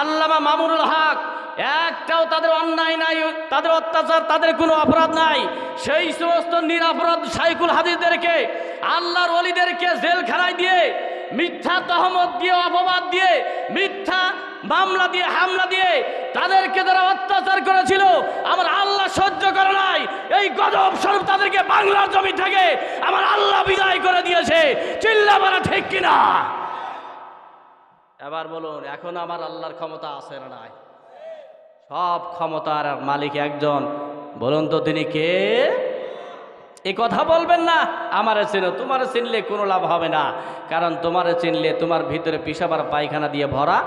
আল্লামা মামুনুল হক, একটাও তাদের অন্যায় নাই, তাদের অত্যাচার, তাদের কোনো অপরাধ নাই। সেই সমস্ত নিরাপরাধ সাইকুল হাদিসদেরকে, আল্লাহর অলিদেরকে জেলখানায় দিয়ে, মিথ্যা তহমত দিয়ে, অপবাদ দিয়ে, মিথ্যা মামলা দিয়ে, হামলা দিয়ে তাদেরকে যারা অত্যাচার করেছিল, আমার আল্লাহ সহ্য করে নাই। এই গজব স্বরূপ তাদেরকে বাংলার জমি থেকে আমার আল্লাহ বিদায় করে দিয়েছে। চিল্লা ঠিক কিনা? এবার বলুন, এখন আমার আল্লাহর ক্ষমতা আছে না নাই? সব ক্ষমতার মালিক একজন। বলুন তো তিনি কে? এই কথা বলবেন না, আমারে চিনো, তোমার চিনলে কোনো লাভ হবে না। কারণ তোমারে চিনলে তোমার ভিতরে পিসাবার পায়খানা দিয়ে ভরা,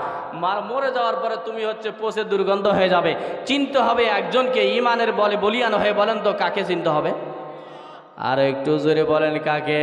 মার মরে যাওয়ার পরে তুমি হচ্ছে পচে দুর্গন্ধ হয়ে যাবে। চিনতে হবে একজনকে ইমানের বলে বলিয়ান হয়ে বলেন তো কাকে চিনতে হবে? আর একটু জোরে বলেন কাকে?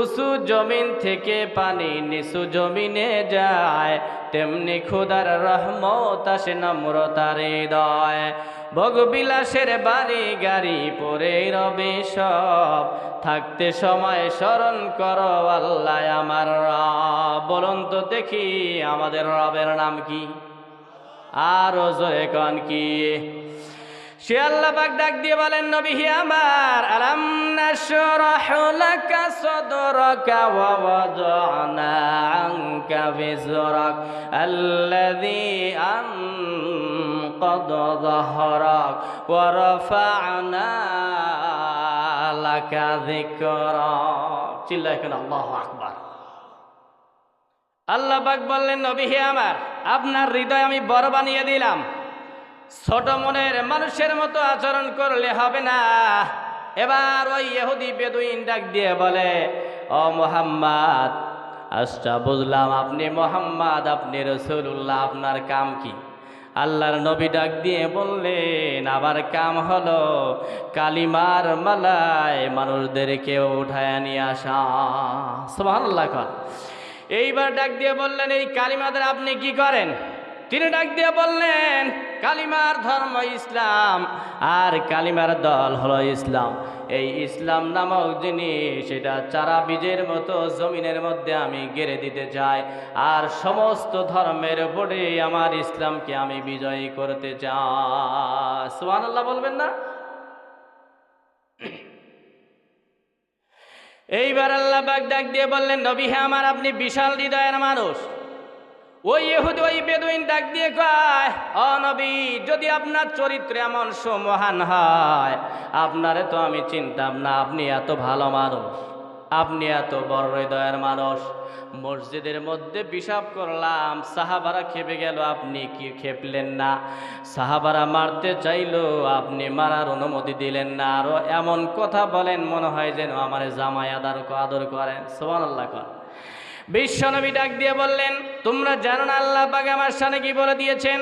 উঁচু জমিন থেকে পানি নিচু জমিনে যায়। তেমনি খুদার রহমত আসে নম্রতার হৃদয়। ভোগবিলাসের বাড়ি গাড়ি পরে রবে সব। থাকতে সময় স্মরণ করো আল্লাহ আমার রব। বলুন তো দেখি আমাদের রবের নাম কি? আরও জোরে কন কি? সে আল্লাহ পাক ডাক দিয়ে বলেন, নবী হে আমার, আলাম নাশরাহ লাকা সাদরাকা ওয়া ওয়াদানা আনকা বিজরাক আল্লাযী আনকাদা যাহরাক ওয়া রাফা'না লাকা যিকরাক। চিল্লায় কেন? আল্লাহু আকবার। আল্লাহ পাক বললেন, নবী হে আমার, আপনার হৃদয় আমি বড় বানিয়ে দিলাম। ছোট মনের মানুষের মতো আচরণ করলে হবে না। এবার ওই ইহুদি বেদুইন ডাক দিয়ে বলে, ও মোহাম্মদ আচ্ছা বুঝলাম আপনি মোহাম্মদ, আপনি রসুল্লাহ আপনার কাম কি? আল্লাহর নবী ডাক দিয়ে বললেন আবার কাম হলো কালিমার মালায় মানুষদেরকে উঠায় নিয়ে আসা। সুবহানাল্লাহ কর এইবার ডাক দিয়ে বললেন, এই কালিমাদের আপনি কি করেন? তিনি ডাক দিয়ে বললেন কালিমার ধর্ম ইসলাম। আর কালিমার দল হলো ইসলাম। এই ইসলাম নামক জিনিস, এটা চারা বীজের মতো জমিনের মধ্যে আমি গেড়ে দিতে চাই। আর সমস্ত ধর্মের উপরে আমার ইসলামকে আমি বিজয়ী করতে চাই। সুবহানাল্লাহ বলবেন না? এইবার আল্লাহ বাগ ডাক দিয়ে বললেন, নবী হ্যাঁ আমার আপনি বিশাল হৃদয়ের মানুষ। ওই ইহুদ, ওই বেদুইন ডাক দিয়ে কয়, ও নবী, যদি আপনার চরিত্র এমন সমহান হয়, আপনারে তো আমি চিনতাম না, আপনি এত ভালো মানুষ, আপনি এত বড় হৃদয়ের মানুষ। মসজিদের মধ্যে পিসাব করলাম, সাহাবারা খেপে গেল, আপনি কি খেপলেন না? সাহাবারা মারতে চাইলো, আপনি মারার অনুমতি দিলেন না। আরও এমন কথা বলেন, মনে হয় যেন আমার জামাই আদার আদর করেন। সোমান আল্লাহ কর বিশ্বনবী ডাক দিয়ে বললেন তোমরা জানো না আল্লাহ পাক আমার সামনে কি বলে দিয়েছেন?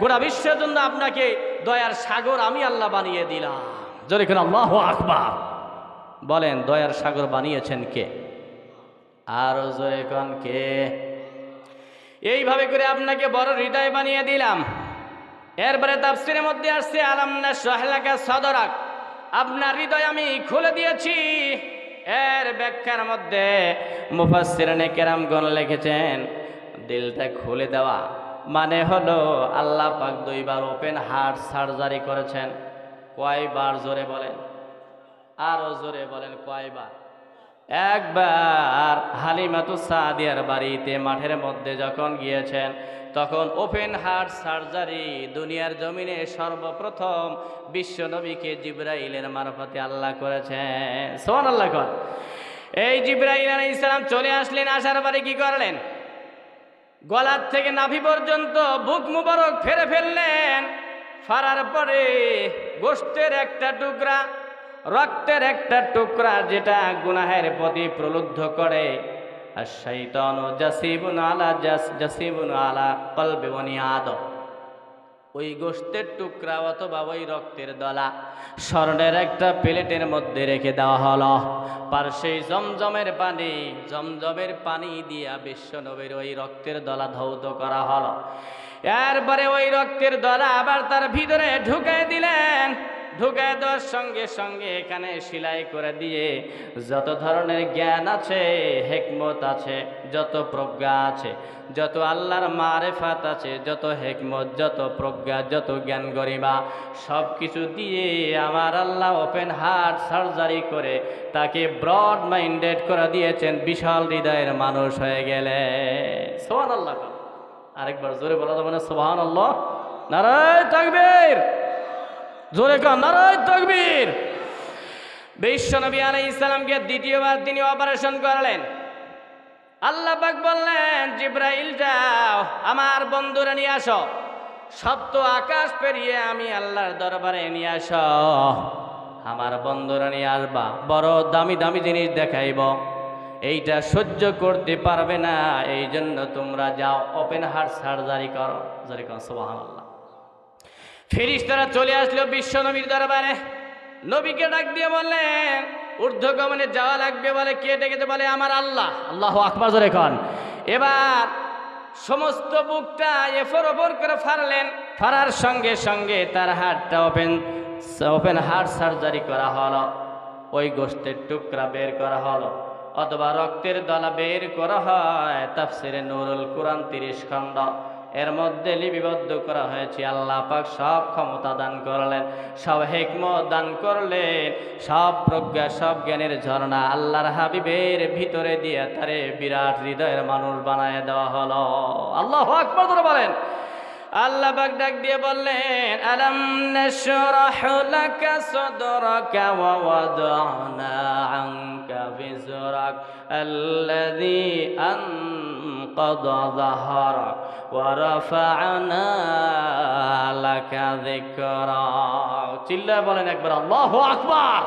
গোটা বিশ্বের জন্য আপনাকে দয়ার সাগর আমি আল্লাহ বানিয়ে দিলাম। জোরে কেন আল্লাহ আকবার। বলেন, দয়ার সাগর বানিয়েছেন কে? আর জোরে কন কে? এইভাবে করে আপনাকে বড় হৃদয় বানিয়ে দিলাম। এরপরে তাফসিরের মধ্যে আসছে আলামনা সহলাকা সদরাক। আপনার হৃদয় আমি খুলে দিয়েছি। এর ব্যাখ্যার মধ্যে মুফাসসিরানে কেরামগণ লিখেছেন, দিলটা খুলে দেওয়া মানে হলো আল্লাহ পাক দুইবার ওপেন হার্ট সার্জারি করেছেন। কয়বার জোরে বলেন? আরও জোরে বলেন কয়বার? একবার হালিমাতু সাদিয়ার বাড়িতে মাঠের মধ্যে যখন গিয়েছেন, তখন ওপেন হার্ট সার্জারি, দুনিয়ার জমিনে সর্বপ্রথম বিশ্ব নবীকে জিব্রাইলের মারফতে আল্লাহ করেছেন। সোন আল্লাহ কর। এই জিব্রাইল আলাইহিস ইসলাম চলে আসলেন, আসার বাড়ি কি করলেন? গলার থেকে নাভি পর্যন্ত বুক মুবারক ফেরে ফেললেন। ফারার পরে গোষ্ঠের একটা টুকরা রক্তের একটা টুকরা যেটা গুনাহের প্রতি প্রলুব্ধ করে। আর শৈতন জাসিবুন আলা জাস, জাসিবুন আলা কলবে বনিয়াদ ওই গোষ্ঠের টুকরা অথবা ওই রক্তের দলা স্বর্ণের একটা প্লেটের মধ্যে রেখে দেওয়া হলো। পার সেই জমজমের পানি জমজমের পানি দিয়া বিশ্বনবীর ওই রক্তের দলা ধৌত করা হলো। এরপরে ওই রক্তের দলা আবার তার ভিতরে ঢুকাই দিলেন। ঢুকাই দেওয়ার সঙ্গে সঙ্গে এখানে সেলাই করে দিয়ে যত ধরনের জ্ঞান আছে, হেকমত আছে, যত প্রজ্ঞা আছে, যত আল্লাহর মারেফাত আছে, যত হেকমত, যত প্রজ্ঞা, যত জ্ঞান গরিমা সব কিছু দিয়ে আমার আল্লাহ ওপেন হার্ট সার্জারি করে তাকে ব্রড মাইন্ডেড করে দিয়েছেন, বিশাল হৃদয়ের মানুষ হয়ে গেলে। সোহান আল্লাহ আরেকবার জোরে বলা যাবে না সোহান আল্লাহ নারায় তাকবীর। জোরে কর নারায় তাকবীর। বিশ্বনবী আলাইহিস সালামকে দ্বিতীয়বার তিনি অপারেশন করলেন। আল্লাহ পাক বললেন, জিব্রাইল যাও, আমার বন্ধুরা নিয়ে আসো। সপ্ত আকাশ পেরিয়ে আমি আল্লাহর দরবারে নিয়ে আসো। আমার বন্ধুরা নিয়ে আসবা, বড় দামি দামি জিনিস দেখাইব। এইটা সহ্য করতে পারবে না এই জন্য তোমরা যাও ওপেন হার্ট সার্জারি করো। জরি কর সুবহানাল্লাহ। ফেরিস্তারা চলে আসলো বিশ্ব নবীর দরবারে। নবীকে ডাক দিয়ে বললেন ঊর্ধ্বগমনে যাওয়া লাগবে বলে কে ডেকেছে? বলে, আমার আল্লাহ। আল্লাহ আকবার জোরে কন। এবার সমস্ত বুকটা এফর ওপর করে ফারলেন ফারার সঙ্গে সঙ্গে তার হাতটা ওপেন ওপেন হার্ট সার্জারি করা হলো। ওই গোষ্ঠের টুকরা বের করা হলো। অথবা রক্তের দলা বের করা হয়। তাফসিরে নুরুল কোরআন তিরিশ খণ্ড। এর মধ্যে লিপিবদ্ধ করা হয়েছে। আল্লাহ পাক সব ক্ষমতা দান করলেন, সব হেকমত দান করলেন, সব প্রজ্ঞা, সব জ্ঞানের ঝর্ণা আল্লাহর হাবিবের ভিতরে দিয়ে তারে বিরাট হৃদয়ের মানুষ বানায় দেওয়া হলো। আল্লাহ আকবর বলেন। আল্লাহ পাক ডাক দিয়ে বললেন, আলাম নাশরাহ লাকা সাদরাকা ওয়া ওয়াদানা আনকা বিজরাক আল্লাযী আনকাদা চিল্লায় বলেন একবার, আল্লাহু আকবার!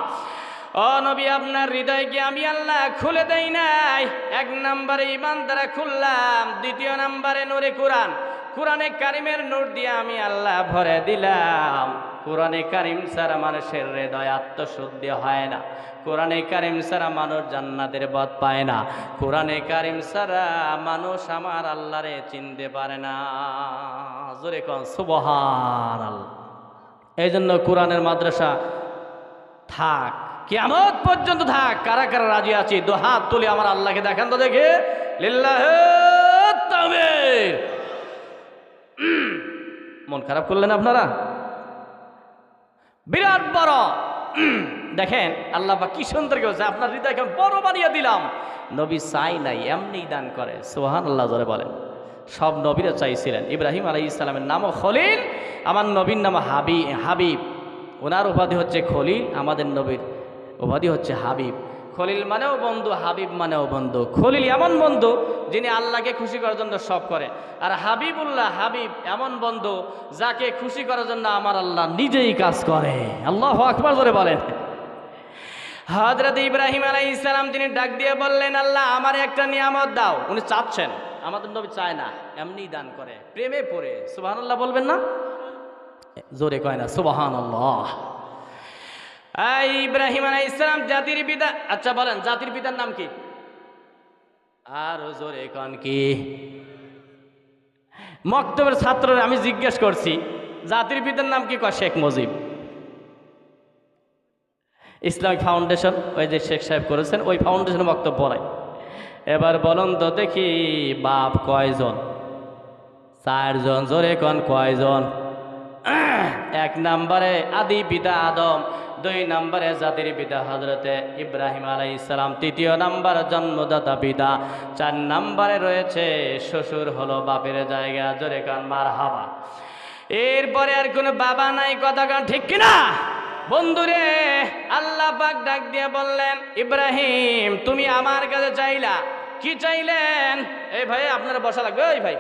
ও নবী, আপনার হৃদয়কে আমি আল্লাহ খুলে দেই নাই? এক নম্বরে ইমান দ্বারা খুললাম, দ্বিতীয় নম্বরে নূরে কোরআন। কোরআনে কারিমের নূর দিয়ে আমি আল্লাহ ভরে দিলাম। কোরআনে কারিম ছাড়া মানুষের হৃদয় আত্মশুদ্ধি হয় না। কোরআনে কারিম ছাড়া মানুষ জান্নাতের পথ পায় না। কোরআনে কারিম ছাড়া মানুষ আমার আল্লাহরে চিনতে পারে না। জোরে কন সুবহান এই জন্য কোরআনের মাদ্রাসা থাক, কিয়ামত পর্যন্ত থাক। কারা কারা রাজি আছি? দু হাত তুলে আমার আল্লাহকে দেখান তো দেখে। লিল্লাহ মন খারাপ করলেন আপনারা? বিরাট বড়। দেখেন আল্লাহ বা কি সুন্দর কেছে আপনার হৃদয়কে বড় বানিয়ে দিলাম। নবী চাই নাই এমনি দান করে সোহান আল্লাহ জরে বলেন। সব নবীরা চাইছিলেন, ইব্রাহিম আলাই ইসলামের নামও খলিল, আমার নবীর নাম হাবি, হাবিব। ওনার উপাধি হচ্ছে খলিল, আমাদের নবীর উপাধি হচ্ছে হাবিব। খলিল মানেও বন্ধু, হাবিব মানেও বন্ধু। খলিল এমন বন্ধু, যিনি আল্লাহকে খুশি করার জন্য সব করে। আর হাবিবুল্লাহ, হাবিব এমন বন্ধু, যাকে খুশি করার জন্য আমার আল্লাহ নিজেই কাজ করে। আল্লাহ আকবার করে বলেন। হজরত ইব্রাহিম আলাই ইসলাম তিনি ডাক দিয়ে বললেন, আল্লাহ, আমার একটা নিয়ামত দাও। উনি চাচ্ছেন। আমাদের নবী চায় না, এমনি দান করে, প্রেমে পড়ে। সুবাহ বলবেন না? জোরে কয় না সুবাহান ইব্রাহিম আলাই ইসলাম জাতির পিতা আচ্ছা বলেন, জাতির পিতার নাম কি? আর জোরে কন কি? মক্তবের ছাত্ররা আমি জিজ্ঞেস করছি, জাতির পিতার নাম কি? কয়, শেখ মুজিব। ইসলামিক ফাউন্ডেশন, ওই যে শেখ সাহেব করেছেন, ওই ফাউন্ডেশনে বক্তব্য পড়ায় এবার বলুন তো দেখি, বাপ কয়জন? চারজন, জোরে কন কয়জন? এক নম্বরে আদি পিতা আদম, দুই নম্বরে জাতির পিতা হজরতে ইব্রাহিম আলাই ইসলাম তৃতীয় নাম্বার জন্মদাতা পিতা চার নম্বরে রয়েছে শ্বশুর হলো বাপের জায়গা, জোরে কান মার হাবা এরপরে আর কোনো বাবা নাই, কথা কান ঠিক কিনা? বন্ধুরে, আল্লাহ পাক ডাক দিয়ে বললেন, ইব্রাহিম, তুমি আমার কাছে চাইলা? কি চাইলেন? এই ভাই, আপনারা বসা লাগবে ওই ভাই।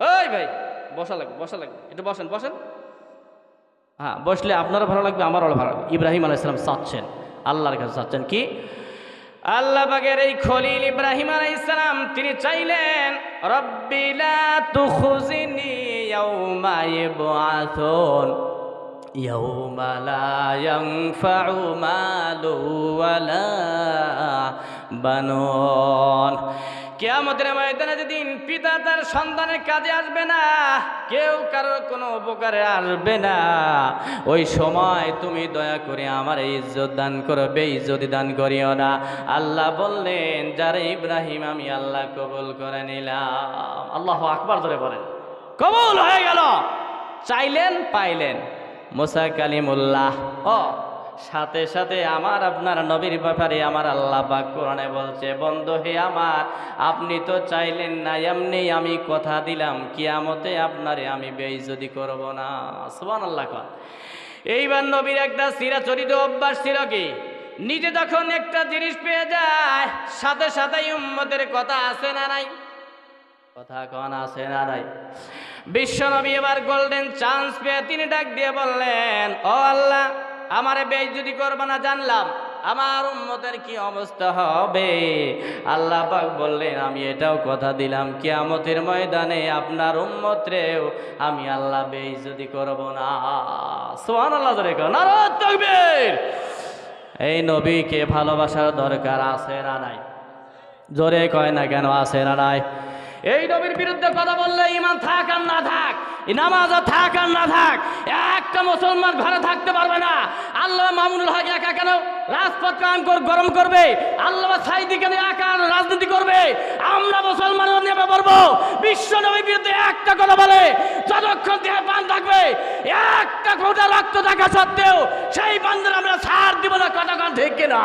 ওই ভাই, বসা লাগবে বসা লাগবে। একটু বসেন বসেন। হ্যাঁ বসলে আপনারও ভালো লাগবে, আমারও ভালো লাগবে। ইব্রাহিম আলাইসালাম চাচ্ছেন, আল্লাহর কাছে চাচ্ছেন। কি? আল্লাহ বাগের এই খলিল ইব্রাহিম আলাইসালাম তিনি চাইলেন রব্বিলা তুখুজিনি ইয়াউমা ইবআথুন। ইয়াউমা লা ইয়ানফাউ মালু ওয়ালা বানুন কেয়ামতের ময়দানে যেদিন পিতা তার সন্তানের কাজে আসবে না, কেউ কারোর কোনো উপকারে আসবে না। ওই সময় তুমি দয়া করে আমার ইজ্জত দান করবে ইজ্জতি দান করিও না। আল্লাহ বললেন, যারা ইব্রাহিম আমি আল্লাহ কবুল করে নিলাম। আল্লাহ আকবার ধরে বলেন। কবুল হয়ে গেল। চাইলেন, পাইলেন। মোসা কালিমুল্লাহ। ও, সাথে সাথে আমার আপনার নবীর ব্যাপারে আমার আল্লাহ পাক কোরআনে বলছে, বন্ধু হে আমার, আপনি তো চাইলেন না, এমনি আমি কথা দিলাম, কিয়ামতে আপনারে আমি বেইজ্জতি করব না। সুবহান আল্লাহ এইবার নবীর একটা চিরাচরিত অভ্যাস ছিল কি? নিজে যখন একটা জিনিস পেয়ে যায়, সাথে সাথে উম্মতের কথা আছে না নাই? কথা কন, আছে না নাই? বিশ্বনবী এবার গোল্ডেন চান্স পেয়ে তিনি ডাক দিয়ে বললেন, ও আল্লাহ, আমারে বেইজ্জতি করবে না, জানলাম। আমার উম্মতের কি অবস্থা হবে? আল্লাহ পাক বললেন, আমি এটাও কথা দিলাম, কিয়ামতের ময়দানে আপনার উম্মতরেও আমি আল্লাহ বেইজ্জতি করব না। সোহান আল্লাহ তাকবীর। এই নবীকে ভালোবাসার দরকার আছে না নাই? জোরে কয় না কেন, আছে না নাই? এই নবীর বিরুদ্ধে কথা বললে ইমান থাক আর না থাক নামাজ থাক আর না থাক, একটা মুসলমান ঘরে থাকতে পারবে না। আল্লাহ মামুনুল হক একা কেন রাজপথ কর, গরম করবে? আল্লাহ সাইদি কেন একা রাজনীতি করবে? আমরা মুসলমান নেমে পড়ব। বিশ্ব নবীর বিরুদ্ধে একটা কথা বলে, যতক্ষণ দেহে পান থাকবে, একটা ফোঁটা রক্ত থাকা সত্ত্বেও সেই বান্ধব আমরা ছাড় দিব না, কতক্ষণ ঠিক কিনা?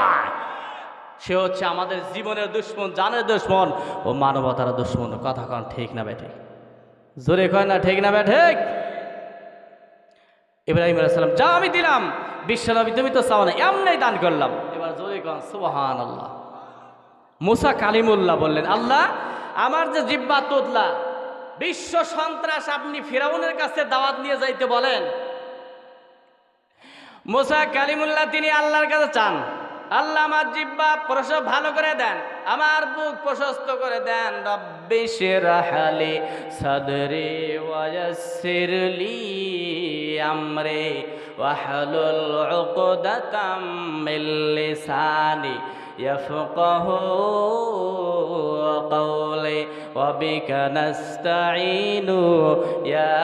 সে হচ্ছে আমাদের জীবনের দুশ্মন, জানের দুশ্মন ও মানবতার দুশ্মন। কথা কন, ঠিক না বেঠিক জোরে কয় না, ঠিক না বেঠিক ইব্রাহিম আলাইসালাম যা আমি দিলাম বিশ্বনবী তুমি তো চাও না এমনি দান করলাম। এবার জোরে কন সুবাহান আল্লাহ মুসা কালিমুল্লাহ বললেন, আল্লাহ, আমার যে জিব্বা তোতলা, বিশ্ব সন্ত্রাস আপনি ফেরাউনের কাছে দাওয়াত নিয়ে যাইতে বলেন। মুসা কালিমুল্লাহ, তিনি আল্লাহর কাছে চান। আল্লাহ আমার জিব্বা প্রসব ভালো করে দেন আমার বুক প্রশস্ত করে দেন রব্বি শিরহালি সাদরি ওয়ায়াসসিরলি আমরি ওয়াহলুল উকদাতাম মিন লিসানি يفقه قولي وبك نستعين يا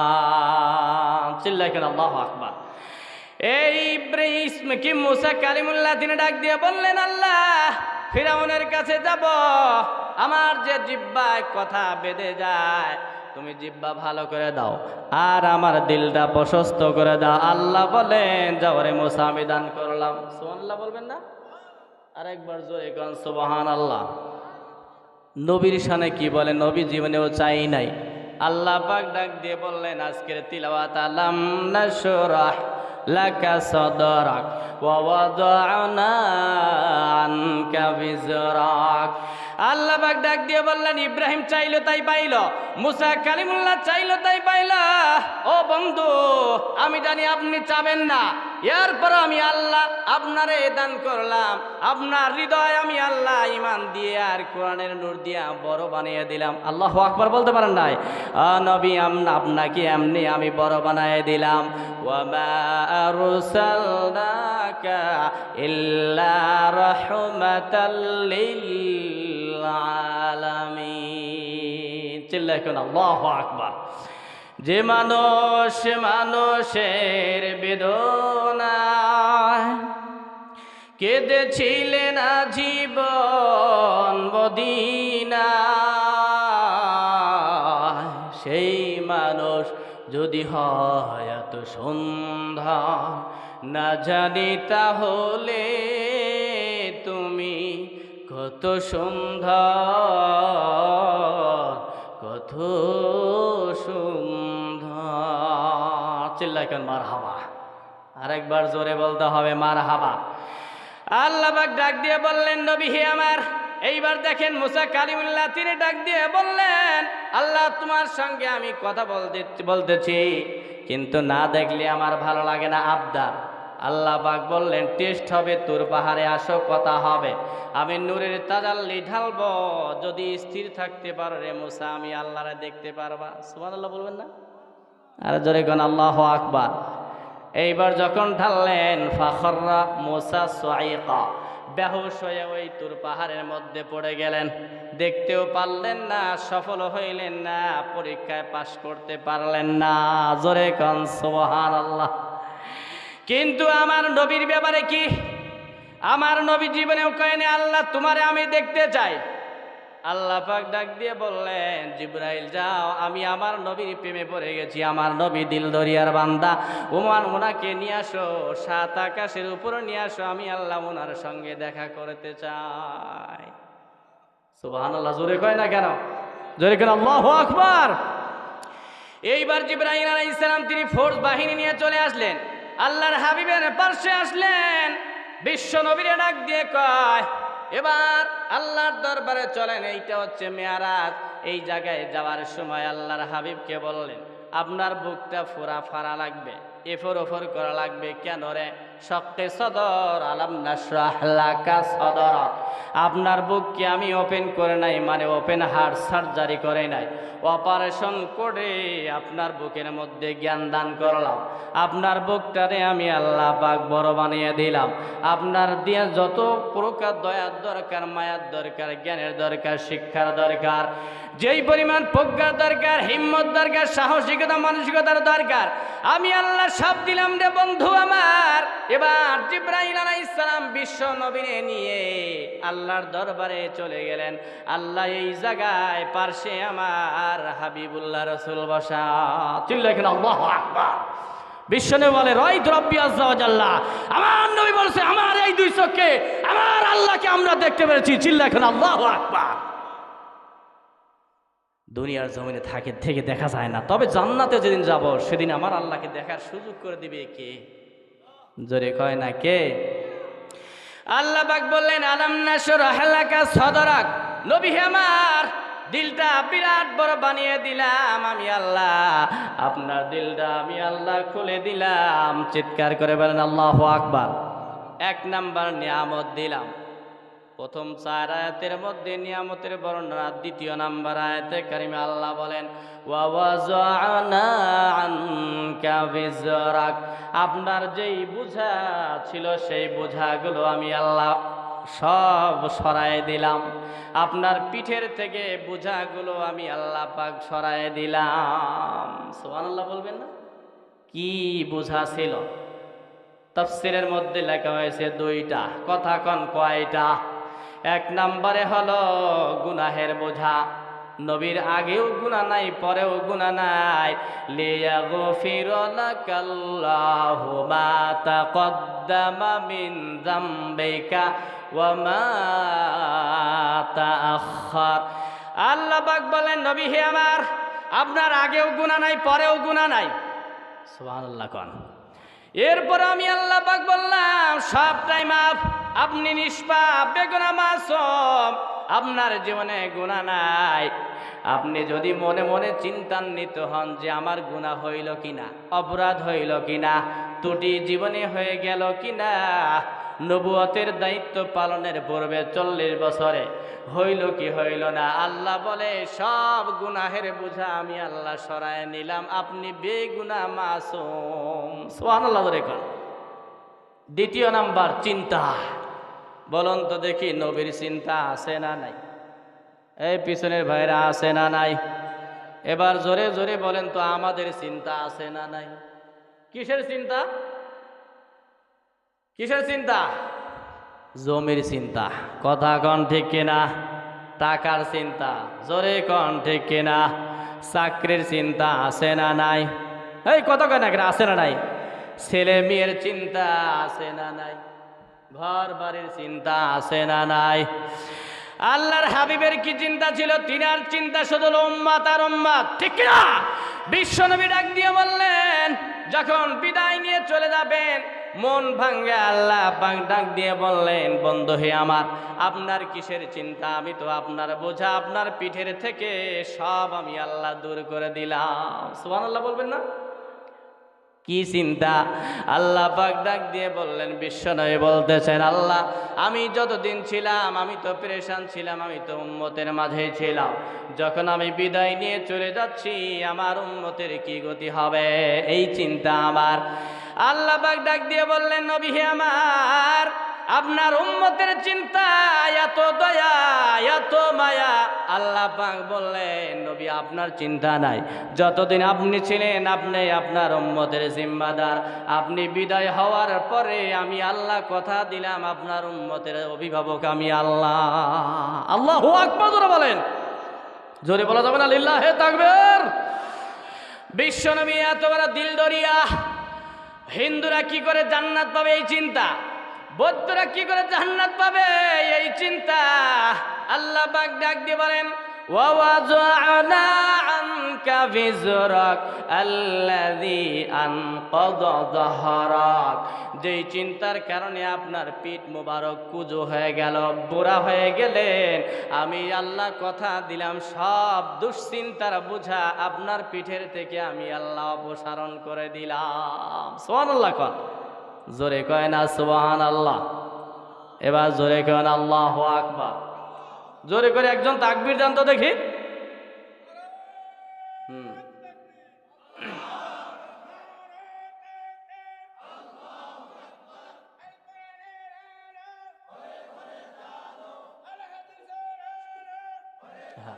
মুস্তাআন চিল্লাই কেন আল্লাহু আকবার এই ইব্রাহিম কি মুসা কালিমুল্লাহ তিনি ডাক দিয়ে বললেন, আল্লাহ, ফিরাউনের কাছে যাব। আমার যে জিব্বায় কথা বেঁধে যায়, তুমি জিব্বা ভালো করে দাও আর আমার দিলটা প্রশস্ত করে দাও। আল্লাহ বলেন যাওয়ারে মুসা, আমি দান করলাম। সুবহানাল্লাহ বলবেন না? আরেকবার জোরে গান সুবহান আল্লাহ নবীর সানে কি বলে? নবী জীবনেও চাই নাই। আল্লাহ পাক ডাক দিয়ে বললেন, আজকের তিলাওয়াত আলাম নাশরাহ লাকা সদরক ওয়াদানা আনকা বিজরাক। আল্লাহ ডাক দিয়ে বললেন, ইব্রাহিম চাইলো তাই পাইল, মুসা কালিমুল্লাহ চাইলো তাই পাইল। ও বন্ধু, আমি জানি আপনি চাবেন না এরপর আমি আল্লাহ আপনারে দান করলাম। আপনার হৃদয় আমি আল্লাহ ইমান দিয়ে আর কোরআনের নূর দিয়ে বড় বানিয়ে দিলাম। আল্লাহ আকবার বলতে পারেন নাই? নবী, আমনা আপনাকে এমনি আমি বড় বানিয়ে দিলাম। ওয়ামা আরসালনাকা ইল্লা রাহমাতাল লিল আলামিন। চিল্লাহ কোন আল্লাহু আকবার। যে মানুষ মানুষের বেদনায় কেঁদেছিলেন জীবন বদিনা সেই মানুষ যদি হয় এত সন্ধ্যা, না জানি তাহলে তুমি কত সুন্দর কত কেন মার হাবা আরেকবার জোরে বলতে হবে মার হাবা আল্লাহ পাক ডাক দিয়ে বললেন, নবী হে আমার, এইবার দেখেন মুসা কালিমুল্লাহ, তিনি ডাক দিয়ে বললেন, আল্লাহ তোমার সঙ্গে আমি কথা বলতে, বলতেছি, কিন্তু না দেখলে আমার ভালো লাগে না, আবদার। আল্লাহ পাক বললেন, টেস্ট হবে, তোর পাহাড়ে আসো, কথা হবে। আমি নূরের তাজাল্লি ঢালব, যদি স্থির থাকতে পারো রে মুসা, আমি আল্লাহরে দেখতে পারবা। সুবহানাল্লাহ বলবেন না? আর জোরে কোন আল্লাহ আকবার। এইবার যখন ঢাললেন, ফাখররা মোসা সোয়াইকা বেহুশ হয়ে ওই তুর পাহাড়ের মধ্যে পড়ে গেলেন। দেখতেও পারলেন না, সফল হইলেন না, পরীক্ষায় পাশ করতে পারলেন না। জোরে কন সোহার আল্লাহ কিন্তু আমার নবীর ব্যাপারে কি? আমার নবী জীবনেও কয়নি আল্লাহ, তোমারে আমি দেখতে চাই। আল্লাহ পাক ডাক দিয়ে বললেন, জিব্রাইল, যাও, আমি আমার নবীর প্রেমে পড়ে গেছি, আমার নবী দিল দরিয়ার বান্দা। ওমান ওনাকে নিয়ে আসো, সাত আকাশের উপরে নিয়ে আসো, আমি আল্লাহ ওনার সঙ্গে দেখা করতে চাই। সুবহান আল্লাহ জোরে কয় না কেন? জোরে কেন আল্লাহ আকবার! এইবার জিব্রাহিম আলাই ইসলাম তিনি ফোর্স বাহিনী নিয়ে চলে আসলেন। আল্লাহর হাবিবের পার্শ্বে আসলেন। বিশ্ব নবীরে ডাক দিয়ে কয় এবার আল্লাহর দরবারে চলেন, এইটা হচ্ছে মেয়ারাজ। এই জায়গায় যাওয়ার সময় আল্লাহর হাবিবকে বললেন, আপনার বুকটা ফোরা ফারা লাগবে, এফর ওফর করা লাগবে, কেন রে? শক্তে সদর, আলাম সদর। আপনার বুককে আমি ওপেন করে নাই মানে ওপেন হার্ট সার্জারি করে নাই। অপারেশন করে আপনার বুকের মধ্যে জ্ঞান দান করলাম। আপনার বুকটারে আমি আল্লাহ পাক বড় বানিয়ে দিলাম। আপনার দিয়ে যত প্রকার দয়ার দরকার, মায়ার দরকার, জ্ঞানের দরকার, শিক্ষার দরকার, যেই পরিমাণ প্রজ্ঞার দরকার, হিম্মত দরকার, সাহসিকতা, মানসিকতার দরকার, আমি আল্লাহ সব দিলাম রে বন্ধু আমার। এবার জিব্রাহিম আলাই ইসলাম বিশ্ব নবীনে নিয়ে আল্লাহর দরবারে চলে গেলেন। আল্লাহ এই জায়গায় পার্শ্বে আমার হাবিবুল্লাহ রসুল বসা আকবার। বিশ্বনে বলে রয় দ্রব্য আল্লাহ আমার নবী বলছে, আমার এই দুই চোখকে, আমার আল্লাহকে আমরা দেখতে পেরেছি। চিল্লেখেন আল্লাহ আকবার। দুনিয়ার জমিনে থাকে, থেকে দেখা যায় না। তবে জান্নাতে যেদিন যাব, সেদিন আমার আল্লাহকে দেখার সুযোগ করে দিবে কে? জোরে কয় না কে? আল্লাহ পাক বললেন, আলাম নাসর হালাকা সদরাক। নবী হে আমার, দিলটা বিরাট বড় বানিয়ে দিলাম আমি আল্লাহ। আপনার দিলটা আমি আল্লাহ খুলে দিলাম। চিৎকার করে বলেন, আল্লাহ আকবার। এক নাম্বার নিয়ামত দিলাম। প্রথম চার আয়াতের মধ্যে নিয়ামতের বর্ণনা, দ্বিতীয় নাম্বার আয়াতে কারিমে আল্লাহ বলেন আপনার যেই বোঝা ছিল, সেই বোঝাগুলো আমি আল্লাহ সব সরায় দিলাম। আপনার পিঠের থেকে বোঝাগুলো আমি আল্লাহ পাক সরায় দিলাম। সুবহানাল্লাহ বলবেন না? কি বোঝা ছিল? তফসিরের মধ্যে লেখা হয়েছে দুইটা। কথা কন কয়টা? এক নম্বরে হলো গুনাহের বোঝা। নবীর আগেও গুণা নাই, পরেও গুণা নাই। ওয়া মা তাআখার আল্লাহ বলেন, নবী হে আমার, আপনার আগেও গুণা নাই, পরেও গুণা নাই। সুবহানাল্লাহ কন। এরপর আমি আল্লাহ পাক বললাম সবটাই মাফ, আপনি নিষ্পাপ, বেগুনা মাসম, আপনার জীবনে গুণা নাই। আপনি যদি মনে মনে চিন্তান্বিত হন যে আমার গুণা হইল কিনা, অপরাধ হইল কিনা, ত্রুটি জীবনে হয়ে গেল কিনা, নবুয়তের দায়িত্ব পালনের পূর্বে চল্লিশ বছরে হইল কি হইল না, আল্লাহ বলে, সব গুনাহের বোঝা আমি আল্লাহ সরায় নিলাম, আপনি বেগুনা মাসুম। সোহান আল্লাহ রেখন দ্বিতীয় নাম্বার, চিন্তা। বলুন তো দেখি, নবীর চিন্তা আছে না নাই? এই পিছনের ভাইরা আছে না নাই? এবার জোরে জোরে বলেন তো, আমাদের চিন্তা আছে না নাই? কিসের চিন্তা? কিসের চিন্তা? জমির চিন্তা। কথা কন ঠিক কিনা? টাকার চিন্তা। জোরে কন ঠিক কিনা? চাকরির চিন্তা আছে না নাই? এই কত কেন, আছে না নাই? ছেলে মেয়ের চিন্তা আছে না নাই? ঘর বাড়ির চিন্তা আছে না নাই? আল্লাহর হাবিবের কি চিন্তা ছিল? তিনার চিন্তা শুধু উম্মাত আর উম্মাত। ঠিক কিনা? বিশ্বনবী ডাক দিয়ে বললেন, যখন বিদায় নিয়ে চলে যাবেন, মন ভাঙ্গে আল্লাহ ডাক দিয়ে বললেন, বন্ধ হে আমার, আপনার কিসের চিন্তা? আমি তো আপনার বোঝা, আপনার পিঠের থেকে সব আমি আল্লাহ দূর করে দিলাম। সুবহানাল্লাহ আল্লাহ বলবেন না? কি চিন্তা? আল্লাহ পাক ডাক দিয়ে বললেন, বিশ্ব নয় বলতেছেন, আল্লাহ, আমি যতদিন ছিলাম, আমি তো পরেশান ছিলাম, আমি তো উম্মতের মাঝে ছিলাম। যখন আমি বিদায় নিয়ে চলে যাচ্ছি, আমার উম্মতের কি গতি হবে? এই চিন্তা আমার। আল্লাহ পাক ডাক দিয়ে বললেন, নবী আমার, আপনার উম্মতের চিন্তা, এত দয়া, এত মায়া আল্লাহ পাক বললেন, নবী, আপনার চিন্তা নাই। যতদিন আপনি ছিলেন, আপনি আপনার উম্মতের জিম্মাদার। আপনি বিদায় হওয়ার পরে আমি আল্লাহ কথা দিলাম, আপনার উম্মতের অভিভাবক আমি আল্লাহ। আল্লাহ আকবার বলেন। জোরে বলা যাবে না, লিল্লাহ হে তাকবীর বিশ্বনবী এত বড় দিল দরিয়া হিন্দুরা কি করে জান্নাত পাবে এই চিন্তা? বৌদ্ধরা কি করে জান্নাত পাবে এই চিন্তা? আল্লাহ পাক ডাক দিয়ে বলেন ووضعنا عنك وزرك الذي أنقض ظهرك যেই চিন্তার কারণে আপনার পিঠ মোবারক কুজো হয়ে গেল বুড়া হয়ে গেলেন আমি আল্লাহ কথা দিলাম সব দুশ্চিন্তার বোঝা আপনার পিঠের থেকে আমি আল্লাহ অপসারণ করে দিলাম সোহান আল্লাহ কন জোরে কয় না সোহান আল্লাহ এবার জোরে কয় না আল্লাহ আকবার জোরে করে একজন তাকবির জানতো দেখি হুম হ্যাঁ।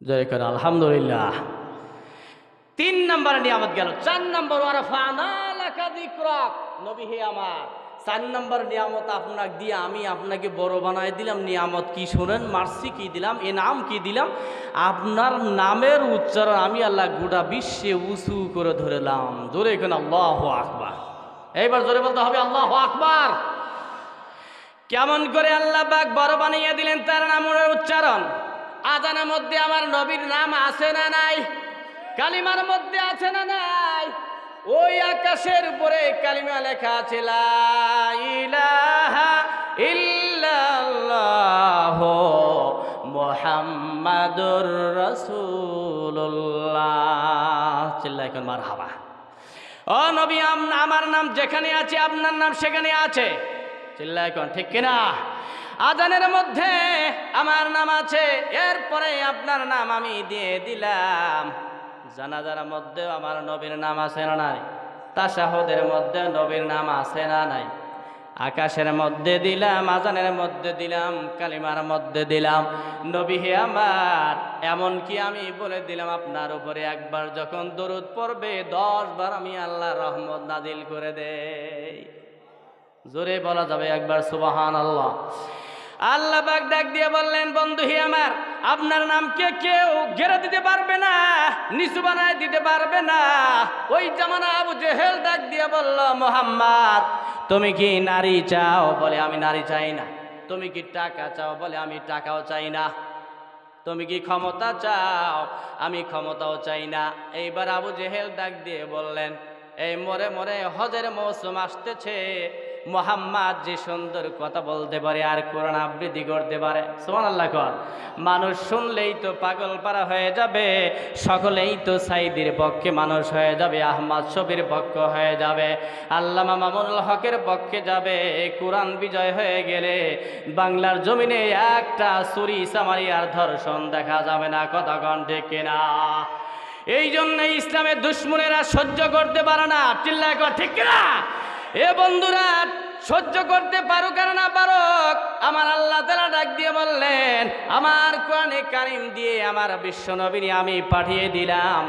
জয় করে আলহামদুলিল্লাহ নম্বর নিয়ামত গেল। চার নম্বর নবী হে আমার, চার নম্বর নিয়ামত আপনাকে দিয়ে আমি আপনাকে বড় বানাই দিলাম। নিয়ামত কি শোনেন? মার্সি কি দিলাম? এ নাম কি দিলাম? আপনার নামের উচ্চারণ আমি আল্লাহ গোটা বিশ্বে উঁচু করে ধরেলাম। জোরে এখানে আল্লাহ আকবার। এইবার জোরে বলতে হবে আল্লাহ আকবার। কেমন করে আল্লাহ বাক বড় বানিয়ে দিলেন তার নামের উচ্চারণ? আজানের মধ্যে আমার নবীর নাম আছে না নাই? কালিমার মধ্যে আছে না নাই? ওই আকাশের উপরে কালিমা লেখা আছে মুহাম্মাদুর রাসূলুল্লাহ। চিল্লা এখন মারহাবা। ও নবী, আম- আমার নাম যেখানে আছে, আপনার নাম সেখানে আছে। চিল্লা এখন ঠিক কিনা? আজানের মধ্যে আমার নাম আছে, এরপরে আপনার নাম আমি দিয়ে দিলাম। জানাজার মধ্যেও আমার নবীর নাম আছে না নাই? তাসাহদের মধ্যে নবীর নাম আছে না নাই? আকাশের মধ্যে দিলাম, আজানের মধ্যে দিলাম, কালিমার মধ্যে দিলাম। নবী হে আমার এমন কি আমি বলে দিলাম আপনার উপরে একবার যখন দরুদ পড়বে, দশ বার আমি আল্লাহ রহমত নাজিল করে দেই। জোরে বলা যাবে একবার সুবাহান আল্লাহ আল্লাহ বাগ ডাক দিয়ে বললেন, বন্ধু হি আমার আপনার নামকে কেউ ঘেরে দিতে পারবে না, নিচু বানায় দিতে পারবে না। ওই জামানা আবু জেহেল ডাক দিয়ে বলল, মোহাম্মদ, তুমি কি নারী চাও? বলে, আমি নারী চাই না। তুমি কি টাকা চাও? বলে, আমি টাকাও চাই না। তুমি কি ক্ষমতা চাও? আমি ক্ষমতাও চাই না। এইবার আবু জেহেল ডাক দিয়ে বললেন, এই মরে মরে হজের মৌসুম আসতেছে। মোহাম্মদ যে সুন্দর কথা বলতে পারে, আর কোরআন আবৃত্তি করতে পারে। সোমান আল্লাহ কর। মানুষ শুনলেই তো পাগল পারা হয়ে যাবে, সকলেই তো সাইদির পক্ষে মানুষ হয়ে যাবে, আহমদ শফির পক্ষ হয়ে যাবে, আল্লামা মামুনুল হকের পক্ষে যাবে, কোরআন বিজয় হয়ে গেলে বাংলার জমিনে একটা চুরি চামারি আর ধর্ষণ দেখা যাবে না, কথা কণ্ঠে কেনা? এই জন্য ইসলামের দুশ্মনেরা সহ্য করতে পারে না, চিল্লায় কর ঠিক না এ বন্ধুরা, সহ্য করতে পারো আর না পারুক আমার আল্লাহ তালা ডাক দিয়ে বললেন, আমার কোরআনে কারিম দিয়ে আমার বিশ্ব নবীনী আমি পাঠিয়ে দিলাম।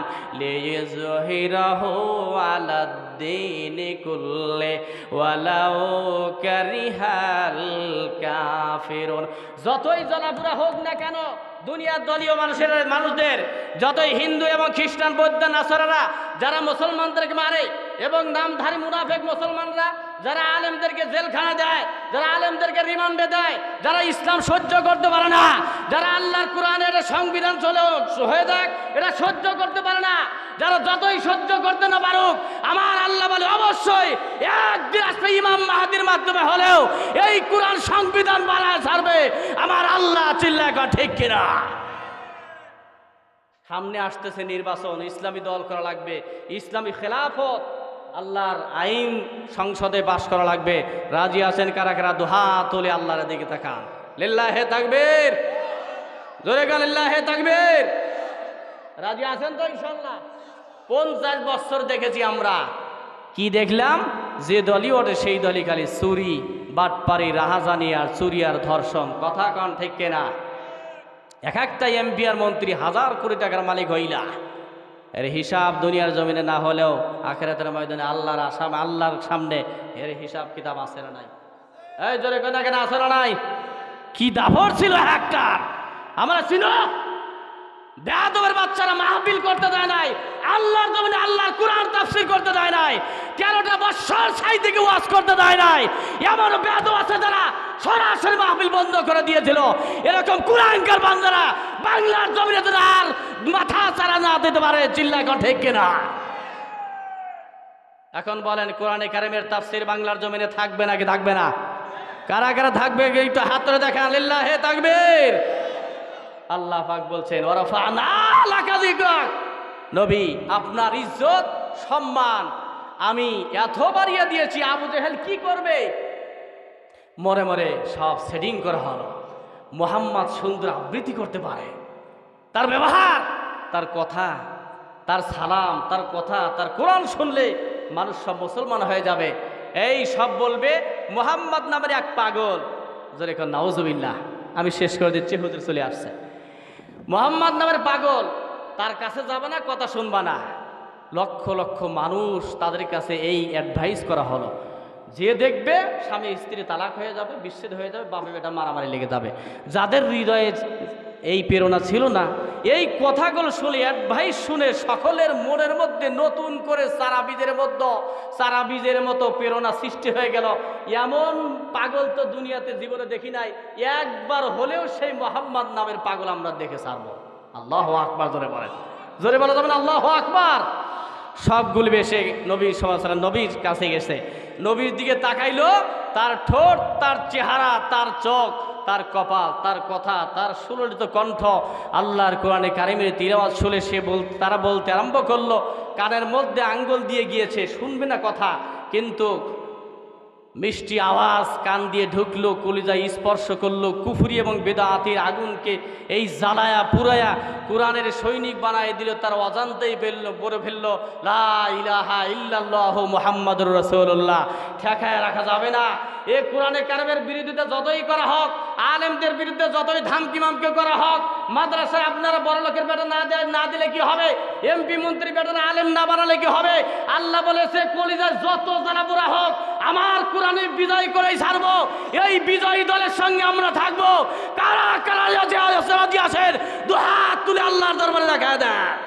যতই জলাপুরা হোক না কেন দুনিয়ার দলীয় মানুষের, মানুষদের, যতই হিন্দু এবং খ্রিস্টান, বৌদ্ধ, নাসরারা, যারা মুসলমানদেরকে মারে এবং নামধারী মুনাফেক মুসলমানরা, যারা আলেমদেরকে জেলখানা দেয়, যারা আলেমদেরকে রিমান্ডে দেয়, যারা ইসলাম সহ্য করতে পারে না, যারা আল্লাহর কোরআনের সংবিধান চলেও হয়ে যাক, এটা সহ্য করতে পারে না, যারা যতই সহ্য করতে না পারুক, আমার আল্লাহ বলে অবশ্যই একদিন আসবে ইমাম মাহাদির মাধ্যমে হলেও এই কোরআন সংবিধান বানায় ছাড়বে, আমার আল্লাহ চিল্লায় কয়, ঠিক কিনা? সামনে আসতেছে নির্বাচন, ইসলামী দল করা লাগবে, ইসলামী খেলাফত, আল্লাহর আইন সংসদে পাশ করা লাগবে। রাজি আছেন কারা কারা? দুহা তোলে আল্লাহর দিকে তাকান। লিল্লাহ হে তাকবীর। জোরে গান, লিল্লাহ হে তাকবীর। রাজি আছেন তো ইনশাল্লাহ পঞ্চাশ বছর দেখেছি আমরা। কি দেখলাম? যে দলই ওঠে সেই দলই খালি চুরি, বাটপারি, রাহাজানি আর চুরি আর ধর্ষণ। কথা কন ঠিক কেনা? এক একটা এমপি আর মন্ত্রী হাজার কোটি টাকার মালিক হইলা। এর হিসাব দুনিয়ার জমিনে না হলেও আখেরাতের ময়দানে আল্লাহর আসাম, আল্লাহর সামনে এর হিসাব কিতাব আছে না নাই? এই জোরে কেন কেন, আছে না নাই? কি দাফর ছিল একটা? আমরা চিনো? বেয়াদবের বাচ্চারা মাহফিল করতে দেয় নাই, আল্লাহর জমিনে আল্লাহর কোরআন তাফসির করতে দেয় নাই, তেরোটা বৎসর সাই থেকে ওয়াজ করতে দেয় নাই, এমন বেয়াদব আছে যারা সরাসরি মাহফিল বন্ধ করে দিয়েছিল। এরকম কোরআনকার বান্দারা বাংলার জমিনে তারা আর মাথা চারা না দিতে পারে চিল্লায় কণ্ঠে কিনা? এখন বলেন, কোরআনে কারিমের তাফসির বাংলার জমিনে থাকবে নাকি থাকবে না? কারা কারা থাকবে একটু হাত ধরে দেখা লিল্লাহ হে তাকবীর। আল্লাহ পাক বলছেন নবী, আপনার ইজ্জত, সম্মান আমি এত বাড়িয়ে দিয়েছি, আবু জেহেল কি করবে? মরে মরে সব সেটিং করা হলো। মোহাম্মদ সুন্দর আবৃত্তি করতে পারে। তার ব্যবহার, তার কথা, তার সালাম, তার কথা, তার কোরআন শুনলে মানুষ সব মুসলমান হয়ে যাবে। এই সব বলবে মোহাম্মদ নামের এক পাগল। জোরে কর নাউজুবিল্লাহ। আমি শেষ করে দিচ্ছি, হুজুর চলে আসছে। মোহাম্মদ নামের পাগল। তার কাছে যাবে না, কথা শুনবা না। লক্ষ লক্ষ মানুষ তাদের কাছে এই অ্যাডভাইস করা হলো। যে দেখবে স্বামী স্ত্রী তালাক হয়ে যাবে, বিচ্ছেদ হয়ে যাবে বাপে বেটা মারামারি লেগে যাবে। যাদের হৃদয়ে এই প্রেরণা ছিল না। এই কথাগুলো শুনে অ্যাডভাইস শুনে সকলের মনের মধ্যে নতুন করে সারা বীজের মধ্যে সারা বীজের মতো প্রেরণা সৃষ্টি হয়ে গেল। এমন পাগল তো দুনিয়াতে জীবনে দেখি নাই। একবার হলেও সেই মোহাম্মদ নামের পাগল আমরা দেখে সারবো আল্লাহ আকবার, জোরে বলেন। জোরে বলা যাবে না আল্লাহ আকবার। সবগুলি বেশে নবী সমাজ নবীর কাছে গেছে। নবীর দিকে তাকাইলো, তার ঠোঁট, তার চেহারা, তার চোখ তার কপাল, তার কথা, তার সুললিত কণ্ঠ আল্লাহর কোরআনে কারিমের তিরাওয়াজ শুনে সে বল, তারা বলতে আরম্ভ করল, কানের মধ্যে আঙ্গুল দিয়ে গিয়েছে, শুনবে না কথা, কিন্তু মিষ্টি আওয়াজ কান দিয়ে ঢুকলো, কলিজায় স্পর্শ করল, কুফুরি এবং বেদাতির আগুনকে এই জ্বালায়া পুরায়া কোরআনের সৈনিক বানায় দিল, তার অজান্তেই ফেলল বলে ফেলল, লা ইলাহা ইল্লাল্লাহ মুহাম্মাদুর রাসূলুল্লাহ। ঠেকায় রাখা যাবে না। এ কোরআনে কারবের বিরোধিতা যতই করা হোক, আলেমদের বিরুদ্ধে যতই ধামকি মামকে করা হোক, মাদ্রাসায় আপনারা বড় লোকের বেটা না দেয়, না দিলে কি হবে? এমপি মন্ত্রী বেটা আলেম না বানালে কি হবে? আল্লাহ বলেছে, কলিজায় যত জানা বুড়া হোক, আমার কোরআনে বিজয় করেই ছাড়বো। এই বিজয়ী দলের সঙ্গে আমরা থাকব। কারা কারা আছেন দু হাত তুলে আল্লাহর দরবারে দেখা দেয়